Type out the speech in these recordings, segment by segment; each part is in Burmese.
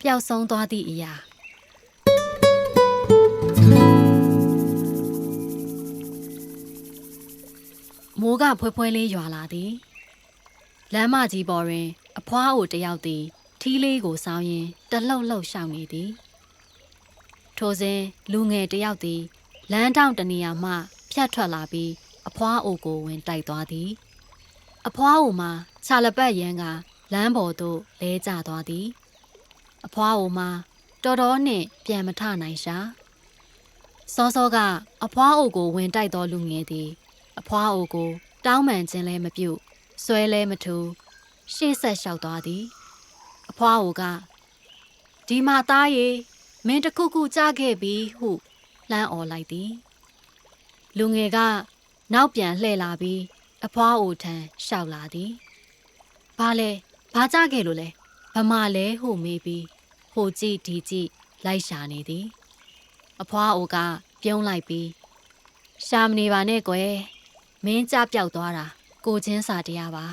ပျောက်ဆုံးသွားသည့်အရာမိုးကဖွဲဖွဲလေးရွာလာသည်လမ်းမကြီးပေါ်တွင် အဖွားအိုတယောက်သည်ထီးလေးကိုစောင်းရင်းတလှုပ်လှုပ်ရှောင်နေသည်ထိုစဉ်လူငယ်တယောက်သည်လမ်းထောင့်တနေရာမှ ဖြတ်ထွက်လာပြီးအဖွားအိုကိုဝင်တိုက်သွားသည် အဖွားအိုမှာခြာလပတ်ရန်ကလမ်းပေါ်သို့လဲကျသွားသည် အဖွားအိုမှာတော်တော်နှင့်ပြန်မထနိုင်ရှာစောစောကအဖွားအိုကိုဝင်တိုက်တော်လူငယ်သည် အဖွားအိုကို တောင်းပန်ခြင်းလည်းမပြုတ်ဆွဲလည်းမထူရှေ့ဆက်လျှောက်သွားသည် အဖွားအိုကဒီမှာသားရေမင်းတစ်ခုခုကြားခဲ့ပြီဟုလှမ်းអော်လိုက်သည်လူငယ်ကနောက်ပြန်လှည့်လာပြီး အဖွားအိုထံလျှောက်လာသည်။ဘာလဲဘာကြခဲ့လို့လဲ ဗမာလဲဟုမေးပြီးဟိုကြည့်ဒီကြည့်လိုက်ရှာနေသည်။အဖွားအိုကပြုံးလိုက်ပြီးရှာမနေပါနဲ့ကွယ်မင်းကြပြောက်သွားတာကိုချင်းစာတရားပါ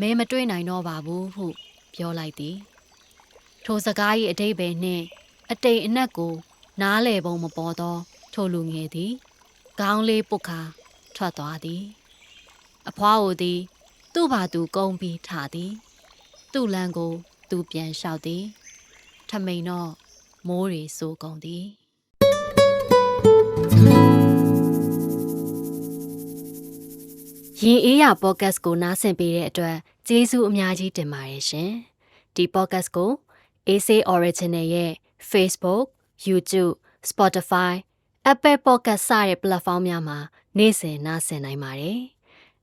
မင်းမတွေ့နိုင်တော့ပါဘူးဟုပြောလိုက်သည်။ထိုစကား၏အတိတ်ပဲနှင့်အတိတ်အနက်ကို နားလေပုံမပေါ်သော ထိုလူငယ်သည်ခေါင်းလေးပုတ်ခါထွက်သွားသည် အဖွားအိုသည် သူ့ဘာသူကုန်းပြီးထသည် သူ့လမ်းကို သူပြန်လျှောက်သည်ထမိန်တော့မိုးရီစိုးကုန်သည်ရင်အေးရပေါ့ကတ်ကိုနားဆင်ပေးတဲ့အတွက်ကျေးဇူးအများကြီးတင်ပါတယ်ရှင်ဒီပေါ့ကတ်ကို AC Original ရဲ့ Facebook, YouTube, Spotify, Apple Podcast စတဲ့ platform များမှာနေ့စဉ်နားဆင်နိုင်ပါတယ်။